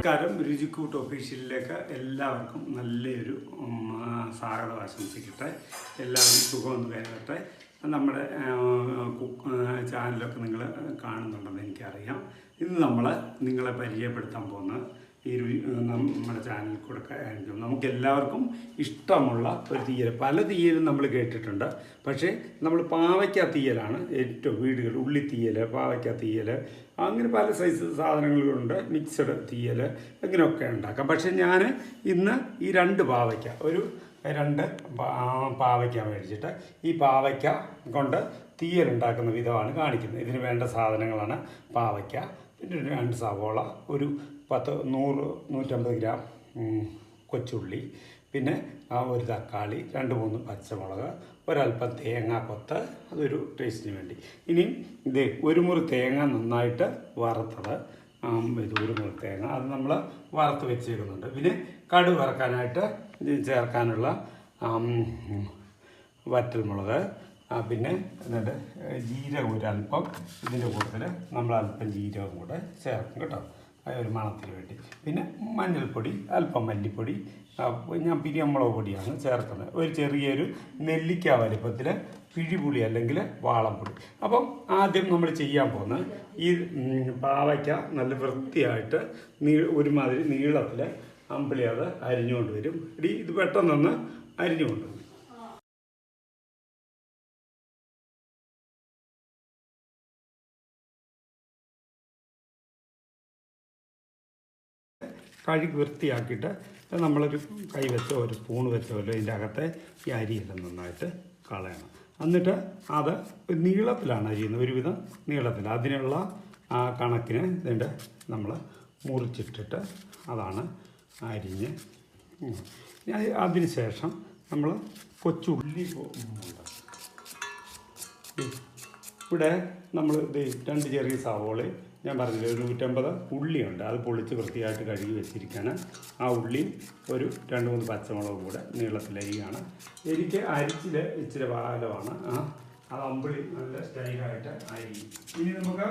നമസ്കാരം രുചിക്കൂട്ട് ഒഫീഷ്യലിലേക്ക് എല്ലാവർക്കും നല്ലൊരു സ്വാഗതം ആശംസിക്കട്ടെ. എല്ലാവരും സുഖമെന്ന് കരുതട്ടെ. നമ്മുടെ ചാനലൊക്കെ നിങ്ങൾ കാണുന്നുണ്ടെന്ന് എനിക്കറിയാം. ഇന്ന് നമ്മൾ നിങ്ങളെ പരിചയപ്പെടുത്താൻ പോകുന്ന ഈ നമ്മുടെ ചാനലിൽ കൂടെ ആയിരിക്കും. നമുക്ക് എല്ലാവർക്കും ഇഷ്ടമുള്ള ഒരു തീയൽ പല തീയലും നമ്മൾ കേട്ടിട്ടുണ്ട്. പക്ഷേ നമ്മൾ പാവയ്ക്ക തീയലാണ് ഏറ്റവും വീടുകൾ. ഉള്ളി തീയൽ പാവയ്ക്ക തീയൽ അങ്ങനെ പല സൈസ് സാധനങ്ങളുണ്ട്. മിക്സഡ് തീയൽ അങ്ങനെയൊക്കെ ഉണ്ടാക്കാം. പക്ഷേ ഞാൻ ഇന്ന് ഈ രണ്ട് പാവയ്ക്ക ഒരു രണ്ട് പാവയ്ക്ക മേടിച്ചിട്ട് ഈ പാവയ്ക്ക കൊണ്ട് തീയൽ ഉണ്ടാക്കുന്ന വിധമാണ് കാണിക്കുന്നത്. ഇതിന് വേണ്ട സാധനങ്ങളാണ് പാവയ്ക്ക പിന്നെ രണ്ട് സവോള ഒരു പത്ത് നൂറ് നൂറ്റമ്പത് ഗ്രാം കൊച്ചുള്ളി പിന്നെ ഒരു തക്കാളി രണ്ട് മൂന്ന് പച്ചമുളക് ഒരല്പം തേങ്ങാക്കൊത്ത് അതൊരു ടേസ്റ്റിന് വേണ്ടി. ഇനി ഇത് ഒരു മുറി തേങ്ങ നന്നായിട്ട് വറുത്തത്. ഇത് ഒരു മുറി തേങ്ങ. അത് നമ്മൾ വറുത്ത് വെച്ചിരിക്കുന്നുണ്ട് പിന്നെ കടു വറക്കാനായിട്ട് ചേർക്കാനുള്ള വറ്റൽമുളക് പിന്നെ എന്നിട്ട് ജീരകം ഒരു അല്പം ഇതിന്റെ കൂട്ടത്തിൽ നമ്മൾ അല്പം ജീരകം കൂടെ ചേർക്കും കേട്ടോ. ഒരു മണത്തിന് വേണ്ടി. പിന്നെ മഞ്ഞൾപ്പൊടി അല്പം മല്ലിപ്പൊടി ഞാൻ പിരിയമ്പളവ് പൊടിയാണ് ചേർക്കുന്നത്. ഒരു ചെറിയൊരു നെല്ലിക്ക വലിപ്പത്തിൽ പിഴിപുളി അല്ലെങ്കിൽ വാളംപൊടി. അപ്പം ആദ്യം നമ്മൾ ചെയ്യാൻ പോകുന്നത് ഈ പാവയ്ക്ക നല്ല വൃത്തിയായിട്ട് നീ ഒരുമാതിരി നീളത്തിൽ അമ്പിളി അത് അരിഞ്ഞുകൊണ്ട് വരും. ഇത് പെട്ടെന്നൊന്ന് അരിഞ്ഞുകൊണ്ട് വരും. കഴുകി വൃത്തിയാക്കിയിട്ട് നമ്മളൊരു കൈ വെച്ചോ ഒരു സ്പൂൺ വെച്ചോ അല്ലോ ഇതിന്റെ അകത്തെ ഈ അരിയെല്ലാം നന്നായിട്ട് കളയണം. എന്നിട്ട് അത് നീളത്തിലാണ് അരിയുന്നത് ഒരുവിധം നീളത്തിൽ അതിനുള്ള ആ കണക്കിന് ഇതിന്റെ നമ്മൾ മുറിച്ചിട്ടിട്ട് അതാണ് അരിഞ്ഞ് അതിന് ശേഷം നമ്മൾ കൊച്ചുള്ളി ഇവിടെ നമ്മൾ ഇത് രണ്ട് ചെറിയ സവോളയും ഞാൻ പറഞ്ഞില്ലേ ഒരു നൂറ്റമ്പത് ഉള്ളിയുണ്ട്. അത് പൊളിച്ച് വൃത്തിയായിട്ട് കഴുകി വെച്ചിരിക്കുകയാണ്. ആ ഉള്ളി ഒരു രണ്ട് മൂന്ന് പച്ചമുളക് കൂടെ നീളത്തിലരിയാണ് എനിക്ക് അരിച്ചിൽ ഇച്ചിരി പാലമാണ് ആ അത് അമ്പിളി നല്ല സ്റ്റൈലായിട്ട് അരി. ഇനി നമുക്ക്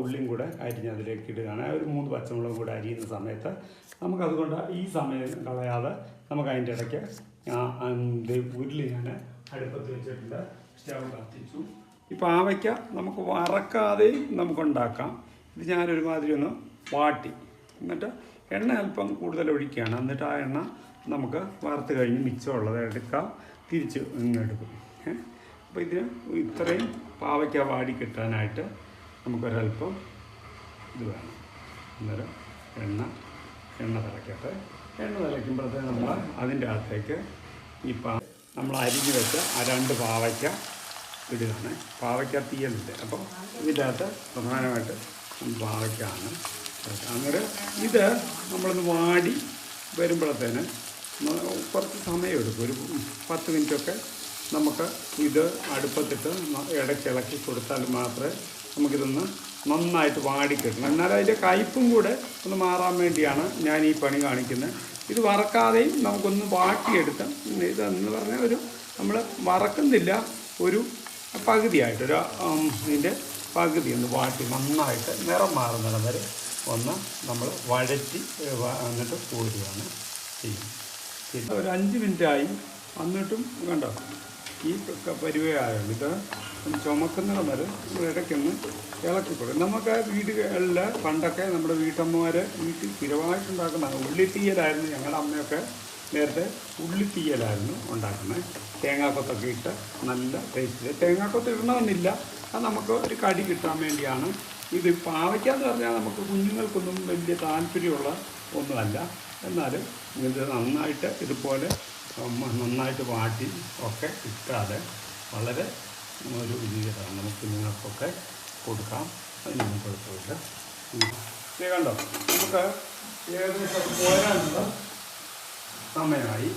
ഉള്ളിയും കൂടെ അരിഞ്ഞ് അതിലേക്ക് ഇടുകയാണ്. ഒരു മൂന്ന് പച്ചമുളകും കൂടെ അരിയുന്ന സമയത്ത് നമുക്കതുകൊണ്ട് ഈ സമയം കളയാതെ നമുക്ക് അതിന്റെ ഇടയ്ക്ക് ഉരുളി ഞാൻ അടുപ്പത്ത് വെച്ചിട്ടുണ്ട്. സ്റ്റവ് കത്തിച്ചു. ഈ പാവയ്ക്ക നമുക്ക് വറക്കാതെയും നമുക്കുണ്ടാക്കാം. ഇത് ഞാനൊരുമാതിരി ഒന്ന് വാട്ടി. എന്നിട്ട് എണ്ണ അല്പം കൂടുതൽ ഒഴിക്കുകയാണ് എന്നിട്ട് ആ എണ്ണ നമുക്ക് വറുത്ത് കഴിഞ്ഞ് മിച്ചമുള്ളത് എടുക്കാം. തിരിച്ച് ഇങ്ങെടുക്കും അപ്പോൾ ഇതിന് ഇത്രയും പാവയ്ക്ക വാടി കിട്ടാനായിട്ട് നമുക്കൊരല്പം ഇത് വേണം. അന്നേരം എണ്ണ എണ്ണ തിളക്കട്ടെ. എണ്ണ തിളയ്ക്കുമ്പോഴത്തേക്ക് നമ്മൾ അതിന്റെ അകത്തേക്ക് ഈ പാ നമ്മൾ അരിഞ്ഞ് വെച്ച ആ രണ്ട് പാവയ്ക്ക ഇടുകയാണ്. പാവയ്ക്ക തീയലുണ്ട്. അപ്പോൾ ഇതിന്റെ പ്രധാനമായിട്ട് പാവയ്ക്കാണ്. അങ്ങനെ ഇത് നമ്മളൊന്ന് വാടി വരുമ്പോഴത്തേന് കുറച്ച് സമയമെടുക്കും ഒരു പത്ത് മിനിറ്റൊക്കെ നമുക്ക് ഇത് അടുപ്പത്തിട്ട് ഇടയ്ക്കിളക്കി കൊടുത്താൽ മാത്രമേ നമുക്കിതൊന്ന് നന്നായിട്ട് വാടി കിട്ടണം. എന്നാൽ അതിന്റെ കയ്പും കൂടെ ഒന്ന് മാറാൻ വേണ്ടിയാണ് ഞാൻ ഈ പണി കാണിക്കുന്നത്. ഇത് വറക്കാതെയും നമുക്കൊന്ന് വാട്ടിയെടുത്ത് ഇതെന്ന് പറഞ്ഞാൽ ഒരു നമ്മൾ വറക്കുന്നില്ല. ഒരു പകുതിയായിട്ട് ഒരു ഇതിന്റെ പകുതി ഒന്ന് വാട്ടി നന്നായിട്ട് നിറം മാറുന്നിടം വരെ ഒന്ന് നമ്മൾ വഴറ്റി എന്നിട്ട് കോരുകയാണ് ചെയ്യുന്നത്. പിന്നെ ഒരു അഞ്ച് മിനിറ്റായി എന്നിട്ടും കണ്ടോ ഈ പരിവയായുള്ളൂ ഇത് ചുമക്കുന്നിടം വരെ ഇടയ്ക്കൊന്ന് ഇളക്കി കൊടുക്കും നമുക്ക് വീടുകളിൽ പണ്ടൊക്കെ നമ്മുടെ വീട്ടമ്മമാർ വീട്ടിൽ സ്ഥിരമായിട്ടുണ്ടാക്കുന്ന ഉള്ളിത്തീയലായിരുന്നു ഞങ്ങളുടെ അമ്മയൊക്കെ നേരത്തെ ഉള്ളിത്തീയലായിരുന്നു ഉണ്ടാക്കുന്നത്. തേങ്ങാക്കൊത്തൊക്കെ ഇട്ട് നല്ല ടേസ്റ്റ് തേങ്ങാക്കൊത്ത് ഇടണമെന്നില്ല. അത് നമുക്ക് ഒരു കടി കിട്ടാൻ വേണ്ടിയാണ്. ഇത് പാവയ്ക്കാന്ന് പറഞ്ഞാൽ നമുക്ക് കുഞ്ഞുങ്ങൾക്കൊന്നും വലിയ താല്പര്യമുള്ള ഒന്നുമല്ല. എന്നാലും ഇത് നന്നായിട്ട് ഇതുപോലെ നന്നായിട്ട് വാട്ടി ഒക്കെ ഇട്ടാതെ വളരെ ഒരു രീതിയിലാണ് നമുക്ക് കുഞ്ഞുങ്ങൾക്കൊക്കെ കൊടുക്കാം. അതിനൊന്നും കുഴപ്പമില്ല. ഇത് കണ്ടോ? നമുക്ക് ഏകദേശം പോരാനുള്ള സമയമായി.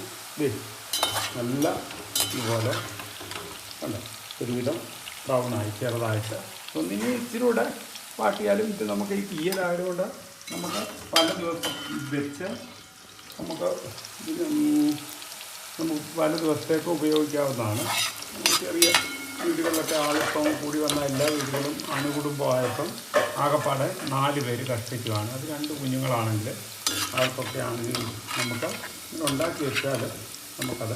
നല്ല ഇതുപോലെ കണ്ടോ? ഒരുവിധം ബ്രൗണായി ചെറുതായിട്ട്. ഒന്നിനി ഇച്ചിരി കൂടെ വാട്ടിയാലും ഇത് നമുക്ക് ഈ തീയലായതുകൊണ്ട് നമുക്ക് പല ദിവസം വെച്ച് നമുക്ക് നമുക്ക് പല ദിവസത്തേക്ക് ഉപയോഗിക്കാവുന്നതാണ്. ചെറിയ വീടുകളിലൊക്കെ ആളിപ്പം കൂടി വന്ന എല്ലാ വീടുകളും അണുകുടുംബമായപ്പം ആകെപ്പാടെ നാല് പേര് കഷ്ടിക്കുവാണ്. അത് രണ്ട് കുഞ്ഞുങ്ങളാണെങ്കിൽ അവർക്കൊക്കെ ആണെങ്കിൽ നമുക്ക് ഉണ്ടാക്കി വെച്ചാൽ നമുക്കത്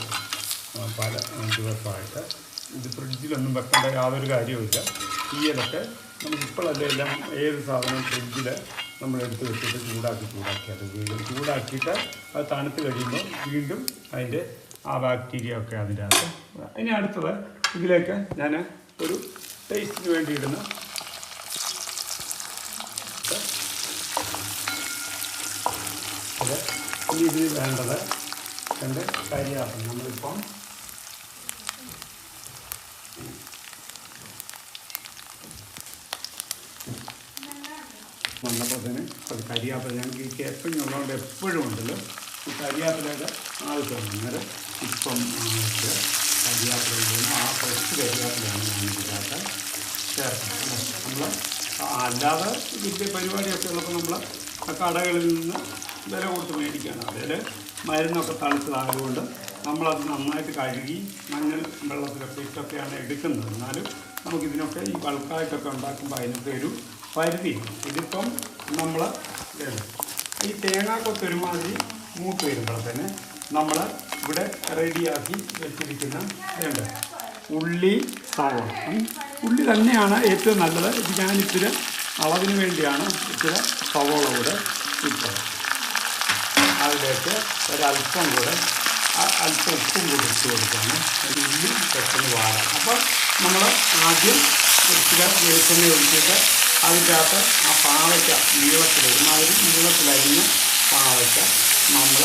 പല ദിവസമായിട്ട് ഇത് ഫ്രിഡ്ജിലൊന്നും വെക്കേണ്ട യാതൊരു കാര്യവുമില്ല തീയലൊക്കെ നമുക്ക് ഇപ്പോഴല്ലേ എല്ലാം ഏത് സാധനവും ഫ്രിഡ്ജിൽ നമ്മൾ എടുത്ത് വെച്ചിട്ട് ചൂടാക്കി ചൂടാക്കി അത് വീണ്ടും ചൂടാക്കിയിട്ട് അത് തണുത്ത് കഴിയുമ്പോൾ വീണ്ടും അതിന്റെ ആ ബാക്ടീരിയ ഒക്കെ അതിന്റെ അകത്ത്. ഇനി അടുത്തത് ഇതിലേക്ക് ഞാൻ ഒരു ടേസ്റ്റിന് വേണ്ടി ഇടുന്ന അത് ഇനി ഇതിന് വേണ്ടത് എന്റെ കരിയാപ്പം നമ്മളിപ്പം വന്നപ്പോൾ തന്നെ ഒരു കരിയാപ്പില. ഞങ്ങൾക്ക് ഈ കേപ്പിങ് ഉള്ളതുകൊണ്ട് എപ്പോഴും ഉണ്ടല്ലോ. ഈ കരിയാപ്പിലയുടെ ആവശ്യമാണ് അന്നേരം ഇപ്പം നമുക്ക് കരിയാപ്പില ഇടുന്നു ആ ഫ്രഷ് കരിയാപ്പിലാണ് ഞാൻ ഇതിനകത്ത് ചേർക്കുന്നത് നമ്മൾ അല്ലാതെ വലിയ പരിപാടിയൊക്കെ ഉള്ളപ്പോൾ നമ്മൾ കടകളിൽ നിന്ന് വില കൊടുത്ത് മേടിക്കുകയാണ് അതിൽ മരുന്നൊക്കെ തണുത്തതായതുകൊണ്ട് നമ്മളത് നന്നായിട്ട് കഴുകി മഞ്ഞൾ വെള്ളത്തിലൊക്കെ ഇട്ടൊക്കെയാണ് എടുക്കുന്നത്. എന്നാലും നമുക്കിതിനൊക്കെ ഈ ബൾക്കായിട്ടൊക്കെ ഉണ്ടാക്കുമ്പോൾ അതിനൊക്കെ ഒരു പരിധി ഇതിപ്പം നമ്മൾ ഈ തേങ്ങാക്കൊത്ത് ഒരുമാതിരി മൂത്ത് വരുമ്പോൾ തന്നെ നമ്മൾ ഇവിടെ റെഡിയാക്കി വെച്ചിരിക്കുന്ന വേണ്ട ഉള്ളി സവോള. ഉള്ളി തന്നെയാണ് ഏറ്റവും നല്ലത്. ഇത് ഞാനിച്ചിരി അളവിന് വേണ്ടിയാണ് ഇച്ചിരി സവോള കൂടെ ഇട്ടത്. അതിലേക്ക് ഒരല്പം കൂടെ അല്പം ഉപ്പും കൂടി ഇട്ട് കൊടുക്കുകയാണ്. ഉള്ളി പെട്ടെന്ന് വാടാം അപ്പോൾ നമ്മൾ ആദ്യം ഇച്ചിരി വെളിച്ചെണ്ണ ഒഴിച്ചിട്ട് അതിന്റെ അകത്ത് ആ പാവയ്ക്ക നീളത്തിൽ ഒരുമാതിരി നീളത്തിലരിഞ്ഞ് പാവയ്ക്ക നമ്മൾ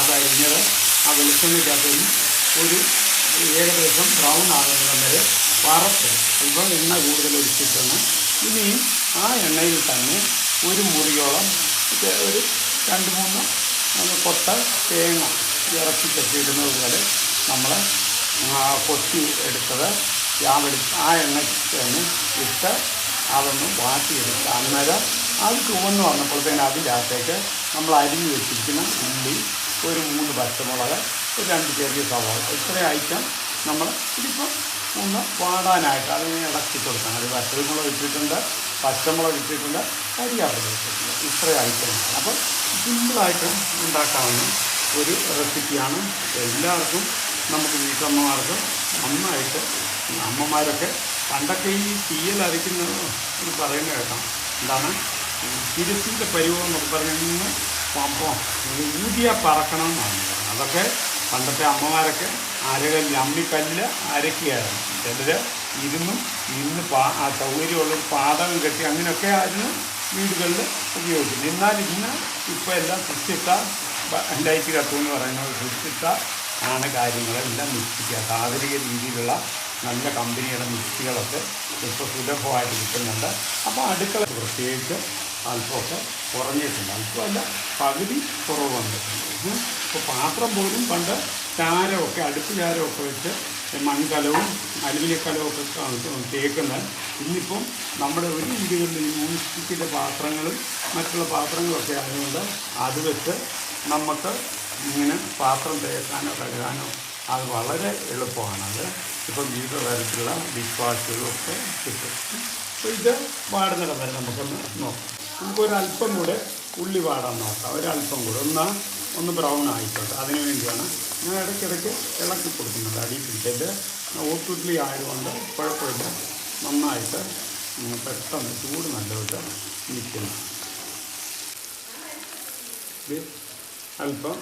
അതരിഞ്ഞത് ആ വെളിച്ചെണ്ണയ്ക്കകത്തുനിന്ന് ഒരു ഏകദേശം ബ്രൗൺ ആകുന്നിടം വരെ വറുത്ത്. അല്പം എണ്ണ കൂടുതൽ ഒഴിച്ചിട്ടാണ്. ഇനിയും ആ എണ്ണയിൽ തന്നെ ഒരു മുറിയോളം ഒരു രണ്ട് മൂന്ന് കൊത്ത തേങ്ങ ഇറച്ചി കെട്ടിയിടുന്നത് പോലെ നമ്മൾ കൊത്തി എടുത്തത് വെളി ആ എണ്ണയ്ക്ക് തന്നെ ഇട്ട് അതൊന്ന് വാട്ടിയെടുക്കുക. അന്നേരം അത് ചുവന്ന് വന്നപ്പോഴത്തേന് അതിന്റെ നമ്മൾ അരിഞ്ഞ് വെച്ചിരിക്കുന്ന ഉള്ളി ഒരു മൂന്ന് പച്ചമുളക് ഒരു രണ്ട് ചെറിയ സവാള ഇത്രയും ഐറ്റം നമ്മൾ ഇതിപ്പോൾ ഒന്ന് വാടാനായിട്ട് അതിനെ ഇളക്കി കൊടുക്കണം. അത് പച്ചമുളക് ഇട്ടിട്ടുണ്ട് പച്ചമുളക് ഇട്ടിട്ടുണ്ട് കരിയാപ്പില ഇട്ടിട്ടുണ്ട്. ഇത്രയും ഐറ്റമാണ് അപ്പോൾ സിമ്പിളായിട്ട് ഉണ്ടാക്കാവുന്ന ഒരു റെസിപ്പിയാണ്. എല്ലാവർക്കും നമുക്ക് വീട്ടമ്മമാർക്ക് നന്നായിട്ട് അമ്മമാരൊക്കെ പണ്ടൊക്കെ ഈ തീയൽ അരയ്ക്കുന്നത് പറയുന്ന കേൾക്കാം. എന്താണ്? തിരുത്തിന്റെ പരിവം എന്നൊക്കെ അപ്പം ഊതിയ പറക്കണം എന്നാണ്. അതൊക്കെ പണ്ടത്തെ അമ്മമാരൊക്കെ അരകല്ല് അമ്മിക്കല്ല് അരക്കുകയായിരുന്നു ചിലർ ഇരുന്നും ഇന്ന് പാ ആ സൗകര്യമുള്ള പാതകം കെട്ടി അങ്ങനെയൊക്കെ ആയിരുന്നു വീടുകളിൽ ഉപയോഗിക്കുന്നത് എന്നാൽ ഇന്ന് ഇപ്പോൾ എല്ലാം സൃഷ്ടിത്ത ലൈറ്റ് കത്തു എന്ന് പറയുന്നത് സൃഷ്ടിത്ത ആണ് കാര്യങ്ങളെല്ലാം നിശ്ചിക്കുക ആധുനിക രീതിയിലുള്ള നല്ല കമ്പനിയുടെ മിക്സികളൊക്കെ ഇപ്പോൾ സുലഭമായിട്ട് കിട്ടുന്നുണ്ട്. അപ്പോൾ അടുക്കള പ്രത്യേകിച്ച് അല്പമൊക്കെ കുറഞ്ഞിട്ടുണ്ട്. അല്പമല്ല പകുതി കുറവ് വന്നിട്ടുണ്ട് ഇപ്പോൾ പാത്രം പോലും പണ്ട് ചാരമൊക്കെ അടുപ്പ് ചാരമൊക്കെ വെച്ച് മൺകലവും അലുമിനിയക്കലവും ഒക്കെ തേക്കുന്നത്. തേക്കുന്ന ഇന്നിപ്പം നമ്മുടെ ഒരു വീടുകളിൽ ഈ സ്റ്റിക്കിന്റെ പാത്രങ്ങളും മറ്റുള്ള പാത്രങ്ങളൊക്കെ ആയതുകൊണ്ട് അത് വെച്ച് നമുക്ക് ഇങ്ങനെ പാത്രം തേക്കാനോ കഴുകാനോ അത് വളരെ എളുപ്പമാണത്. ഇപ്പം വിവിധ തരത്തിലുള്ള ഡിഷ് വാഷുകളും ഒക്കെ കിട്ടും. അപ്പോൾ ഇത് പാടുന്നിടം വരെ നമുക്കൊന്ന് നോക്കാം. നമുക്കൊരല്പം കൂടെ ഉള്ളി വാടാൻ നോക്കാം. ഒരല്പം കൂടെ. ഒന്ന് ഒന്ന് ബ്രൗൺ ആയിക്കോട്ടെ. അതിന് വേണ്ടിയാണ് ഞാൻ ഇടയ്ക്കിടയ്ക്ക് ഇളക്കി കൊടുക്കുന്നത്. അടി പിടിച്ചത് ഓട്ടുള്ളി ആയതുകൊണ്ട് കുഴപ്പമില്ല. നന്നായിട്ട് പെട്ടെന്ന് ചൂട് നല്ലതായിട്ട് നിൽക്കുന്നു. അല്പം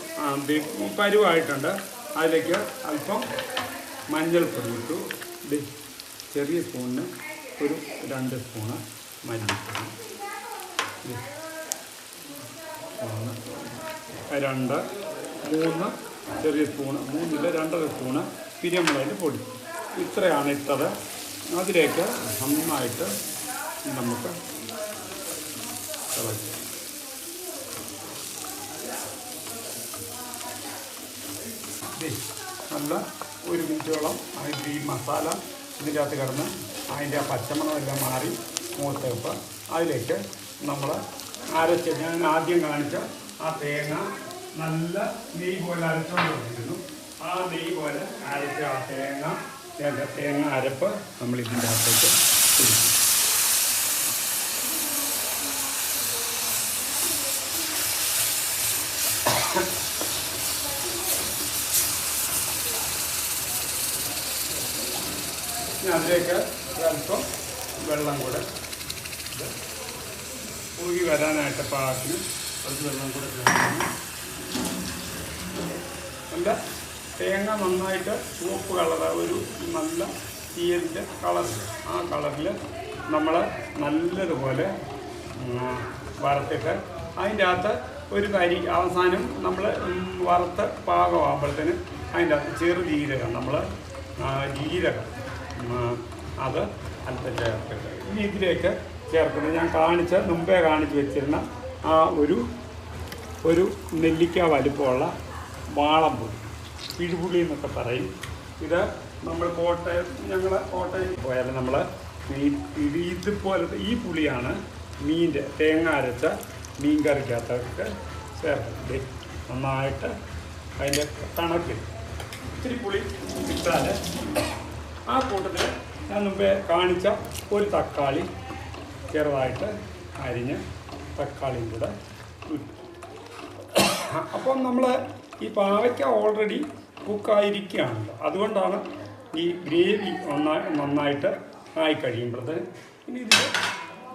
പരുവായിട്ടുണ്ട്. അതിലേക്ക് അല്പം മഞ്ഞൾപ്പൊടി ഇട്ടു. ചെറിയ സ്പൂണിന് ഒരു രണ്ട് സ്പൂണ് മല്ലിപ്പൊടി. ഒന്ന് രണ്ട് മൂന്ന് ചെറിയ സ്പൂണ് മൂന്നില്ല രണ്ടര സ്പൂണ് പിരിയമ്പളതിന്റെ പൊടി. ഇത്രയാണ് ഇട്ടത്. അതിലേക്ക് നന്നായിട്ട് നമുക്ക് നല്ല ഒരു മിനിറ്റോളം അതിന്റെ ഈ മസാല ഇതിന്റെ അകത്ത് കിടന്ന് അതിന്റെ ആ പച്ചമണമെല്ലാം മാറി മൂത്തപ്പം അതിലേക്ക് നമ്മൾ അരച്ച് ഞാൻ ആദ്യം കാണിച്ച ആ തേങ്ങ നല്ല നെയ്യ് പോലെ അരച്ചുകൊണ്ട് വന്നിരുന്നു. ആ നെയ്യ് പോലെ അരച്ച ആ തേങ്ങ തേങ്ങ തേങ്ങ അരപ്പ് നമ്മൾ ഇതിന്റെ അകത്തേക്ക് അതിലേക്ക് ഒരല്പം വെള്ളം കൂടെ വരാനായിട്ട് പാകത്തിന് കുറച്ച് വെള്ളം കൂടെ നല്ല തേങ്ങ നന്നായിട്ട് ചുവപ്പ് കളറ് ഒരു നല്ല തീയതിന്റെ കളർ. ആ കളറിൽ നമ്മൾ നല്ലതുപോലെ വറുത്തിട്ട് അതിന്റെ അകത്ത് ഒരു കരി അവസാനം നമ്മൾ വറുത്ത് പാകമാകുമ്പോഴത്തേന് അതിന്റെ അകത്ത് ചെറു ജീരകം നമ്മൾ ജീരകം അത് അല്പം ചേർത്തിട്ട്. ഇനി ഇതിലേക്ക് ചേർക്കുന്നത്. ഞാൻ കാണിച്ച മുമ്പേ കാണിച്ച് വെച്ചിരുന്ന ആ ഒരു ഒരു നെല്ലിക്ക വലിപ്പമുള്ള വാളംപുളി പിഴുപുളി എന്നൊക്കെ പറയും. ഇത് നമ്മൾ കോട്ടയം ഞങ്ങൾ കോട്ടയം പോയാൽ നമ്മൾ ഈ ഇത് ഇതുപോലത്തെ ഈ പുളിയാണ് മീന്റെ തേങ്ങ അരച്ച മീൻ കറിക്കകത്തൊക്കെ ചേർക്കുന്നത് നന്നായിട്ട് അതിന്റെ കണക്കിൽ ഇത്തിരി പുളി ഇട്ടാൽ ആ കൂട്ടത്തിൽ ഞാൻ മുമ്പേ കാണിച്ച ഒരു തക്കാളി ചെറുതായിട്ട് അരിഞ്ഞ് തക്കാളിയും കൂടെ അപ്പം നമ്മൾ ഈ പാവയ്ക്ക ഓൾറെഡി കുക്കായിരിക്കുകയാണല്ലോ അതുകൊണ്ടാണ് ഈ ഗ്രേവി നന്നായി നന്നായിട്ട് ആയി കഴിയുമ്പോഴത്തെ ഇനി ഇതിൽ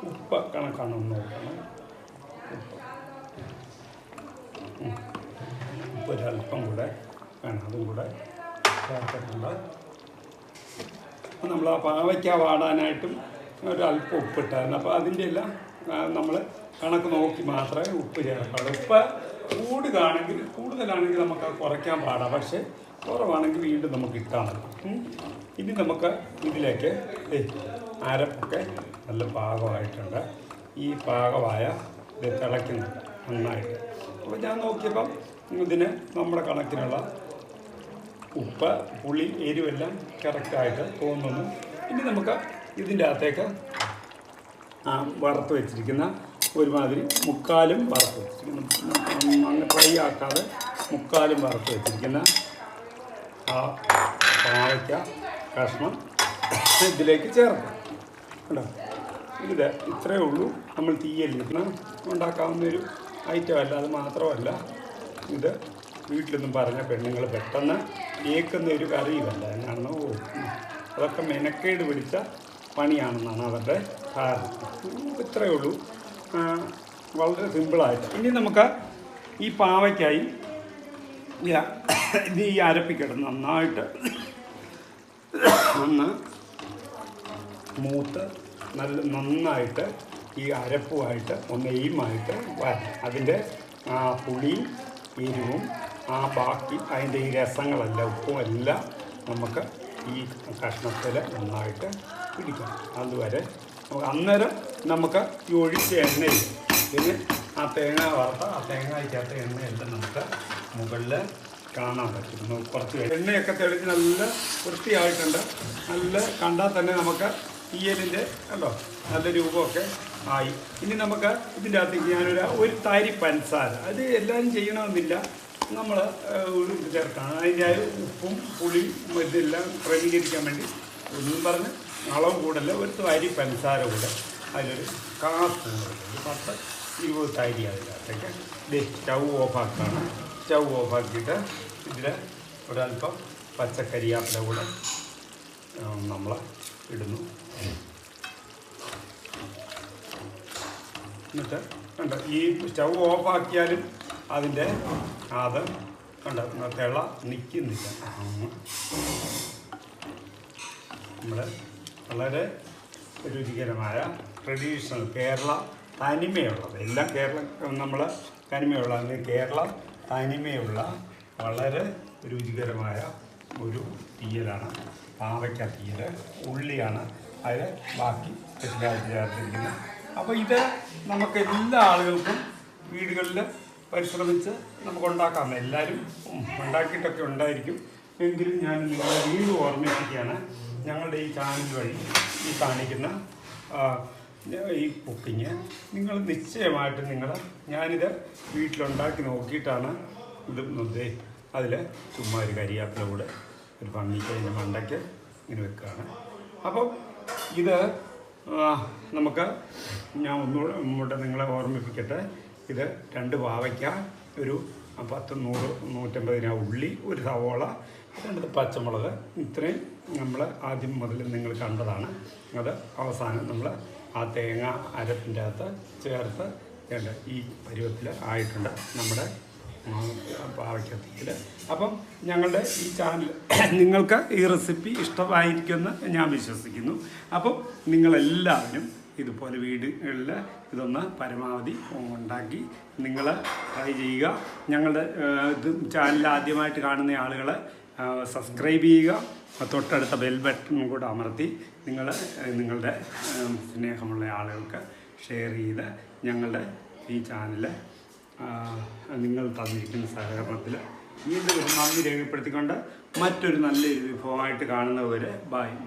ഉപ്പ് കണക്കാണ് നോക്കണം. ഉപ്പ് ഒരല്പം കൂടെ വേണം. അതും കൂടെ ചേർത്തിട്ടുണ്ട്. നമ്മൾ ആ പാവയ്ക്ക വാടാനായിട്ടും ഒരു അല്പം ഉപ്പിട്ടായിരുന്നു. അപ്പോൾ അതിന്റെ എല്ലാം നമ്മൾ കണക്ക് നോക്കി മാത്രമേ ഉപ്പ് ചേർക്കാറുള്ളൂ. ഉപ്പ് കൂടുകയാണെങ്കിൽ കൂടുതലാണെങ്കിൽ നമുക്ക് കുറയ്ക്കാൻ പാടാം. പക്ഷേ കുറവാണെങ്കിൽ വീണ്ടും നമുക്ക് ഇട്ടാൽ മതി. ഇനി നമുക്ക് ഇതിലേക്ക് അരപ്പൊക്കെ നല്ല പാകമായിട്ടുണ്ട്. ഈ പാകമായ ഇത് തിളയ്ക്കുന്നുണ്ട് നന്നായിട്ട്. അപ്പോൾ ഞാൻ നോക്കിയപ്പം ഇതിന് നമ്മുടെ കണക്കിനുള്ള ഉപ്പ് പുളി എരിവെല്ലാം കറക്റ്റായിട്ട് തോന്നുന്നു. ഇനി നമുക്ക് ഇതിന്റെ അകത്തേക്ക് വറുത്ത് വെച്ചിരിക്കുന്ന ഒരുമാതിരി മുക്കാലും വറുത്ത് വെച്ചിരിക്കുന്ന അങ്ങനെ അങ്ങ് ഫ്രൈ ആക്കാതെ മുക്കാലും വറുത്ത് വെച്ചിരിക്കുന്ന ആ പാവയ്ക്ക കഷ്ണം ഇതിലേക്ക് ചേർക്കാം. കേട്ടോ ഇത് ഇത്രയേ ഉള്ളൂ. നമ്മൾ തീയല്ലിരിക്കണം ഉണ്ടാക്കാവുന്ന ഒരു ഐറ്റം അല്ല അത് മാത്രമല്ല. ഇത് വീട്ടിലൊന്നും പറഞ്ഞ പെണ്ണുങ്ങൾ പെട്ടെന്ന് കേൾക്കുന്ന ഒരു കറിയുമല്ല എന്നാണെന്ന് ഓ അതൊക്കെ മെനക്കേട് പിടിച്ച പണിയാണെന്നാണ് അവരുടെ ധാരണ. ഇത്രയേ ഉള്ളൂ. വളരെ സിമ്പിളായിട്ട്. ഇനി നമുക്ക് ഈ പാവയ്ക്കായി ഇത് ഈ അരപ്പിക്കിടന്ന് നന്നായിട്ട് ഒന്ന് മൂത്ത് നല്ല നന്നായിട്ട് ഈ അരപ്പുമായിട്ട് ഒന്ന് എയിമായിട്ട് വരണം അതിന്റെ ആ പുളിയും എരിവും ആ ബാക്കി അതിന്റെ ഈ രസങ്ങളെല്ലാം ഉപ്പും എല്ലാം നമുക്ക് ഈ കഷ്ണത്തിൽ നന്നായിട്ട് പിടിക്കണം അതുവരെ നമുക്ക് അന്നേരം നമുക്ക് ഈ ഒഴിച്ച എണ്ണയിൽ പിന്നെ ആ തേങ്ങ വറുത്ത ആ തേങ്ങയ്ക്കകത്ത എണ്ണയെല്ലാം നമുക്ക് മുകളിൽ കാണാൻ പറ്റും. നമുക്ക് കുറച്ച്. എണ്ണയൊക്കെ തെളിച്ച് നല്ല വൃത്തിയായിട്ടുണ്ട്. നല്ല കണ്ടാൽ തന്നെ നമുക്ക് തീയലിന്റെ കണ്ടോ? നല്ല രൂപമൊക്കെ ആയി. ഇനി നമുക്ക് ഇതിന്റെ അകത്തേക്ക് ഞാനൊരു ഒരു തരി പഞ്ചസാര. അത് എല്ലാവരും ചെയ്യണമെന്നില്ല. നമ്മൾ ചേർക്കണം അതിന്റെ ഉപ്പും പുളിയും ഇതെല്ലാം ക്രമീകരിക്കാൻ വേണ്ടി ഒന്നും പറഞ്ഞ് അളവ് കൂടല്ല ഒരു തരി പഞ്ചസാര കൂടെ അതിലൊരു കാ സ്പൂൺ ഒരു പത്ത് ഇരുപത് തരി അതിനകത്തേക്ക് ദേ സ്റ്റൗ ഓഫാക്കാണ്. സ്റ്റൗ ഓഫാക്കിയിട്ട് ഇതിൽ ഒരല്പം പച്ചക്കരിയാപ്പില കൂടെ നമ്മൾ ഇടുന്നു. എന്നിട്ട് കണ്ട ഈ സ്റ്റൗ ഓഫാക്കിയാലും അതിന്റെ അത് കണ്ട തിള നിൽക്കുന്നില്ല. നമ്മൾ വളരെ രുചികരമായ ട്രഡീഷണൽ കേരള തനിമയുള്ളത്. എല്ലാം കേരള നമ്മൾ തനിമയുള്ള അല്ലെങ്കിൽ കേരള തനിമയുള്ള വളരെ രുചികരമായ ഒരു തീയലാണ് പാവയ്ക്ക തീയൽ ഉള്ളിയാണ് അതിൽ ബാക്കി സ്പെഷ്യലായിട്ട് ചേർത്തിരിക്കുന്നത് അപ്പോൾ ഇത് നമുക്ക് എല്ലാ ആളുകൾക്കും വീടുകളിൽ പരിശ്രമിച്ച് നമുക്ക് ഉണ്ടാക്കാം. എല്ലാവരും ഉണ്ടാക്കിയിട്ടൊക്കെ ഉണ്ടായിരിക്കും. എങ്കിലും ഞാൻ നിങ്ങളെ വീണ്ടും ഓർമ്മിപ്പിക്കുകയാണ് ഞങ്ങളുടെ ഈ ചാനൽ വഴി ഈ കാണിക്കുന്ന ഈ കുക്കിങ് നിങ്ങൾ നിശ്ചയമായിട്ട് നിങ്ങൾ ഞാനിത് വീട്ടിലുണ്ടാക്കി നോക്കിയിട്ടാണ് ഇത് ദേ അതിൽ ചുമ്മാ ഒരു കരിയാപ്പില കൂടെ ഒരു ഭംഗിക്ക് അതിന്റെ മണ്ടയ്ക്ക് ഇങ്ങനെ വെക്കുകയാണ് അപ്പം ഇത് നമുക്ക് ഞാൻ ഒന്നുകൂടെ മുമ്പോട്ട് നിങ്ങളെ ഓർമ്മിപ്പിക്കട്ടെ. ഇത് രണ്ട് പാവയ്ക്ക ഒരു പത്ത് നൂറ് നൂറ്റമ്പത് ഉള്ളി ഒരു സവോള രണ്ട് പച്ചമുളക് ഇത്രയും നമ്മൾ ആദ്യം മുതൽ നിങ്ങൾ കണ്ടതാണ്. അത് അവസാനം നമ്മൾ ആ തേങ്ങ അരപ്പിന്റെ അകത്ത് ചേർത്ത് ഈ പരുവത്തിൽ ആയിട്ടുണ്ട് നമ്മുടെ പാവയ്ക്കത്തിയിൽ അപ്പം ഞങ്ങളുടെ ഈ ചാനൽ നിങ്ങൾക്ക് ഈ റെസിപ്പി ഇഷ്ടമായിരിക്കുമെന്ന് ഞാൻ വിശ്വസിക്കുന്നു. അപ്പം നിങ്ങളെല്ലാവരും ഇതുപോലെ വീടുകളിൽ ഇതൊന്ന് പരമാവധി ഉണ്ടാക്കി നിങ്ങൾ ട്രൈ ചെയ്യുക. ഞങ്ങളുടെ ഇത് ചാനൽ ആദ്യമായിട്ട് കാണുന്ന ആളുകൾ സബ്സ്ക്രൈബ് ചെയ്യുക. തൊട്ടടുത്ത ബെൽ ബട്ടണും കൂടെ അമർത്തി നിങ്ങൾ നിങ്ങളുടെ സ്നേഹമുള്ള ആളുകൾക്ക് ഷെയർ ചെയ്ത് ഞങ്ങളുടെ ഈ ചാനൽ നിങ്ങൾ തന്നിരിക്കുന്ന സഹകരണത്തിൽ വീണ്ടും ഒരു നന്ദി രേഖപ്പെടുത്തിക്കൊണ്ട് മറ്റൊരു നല്ലൊരു വിഭവമായിട്ട് കാണുന്നവരെ ബൈ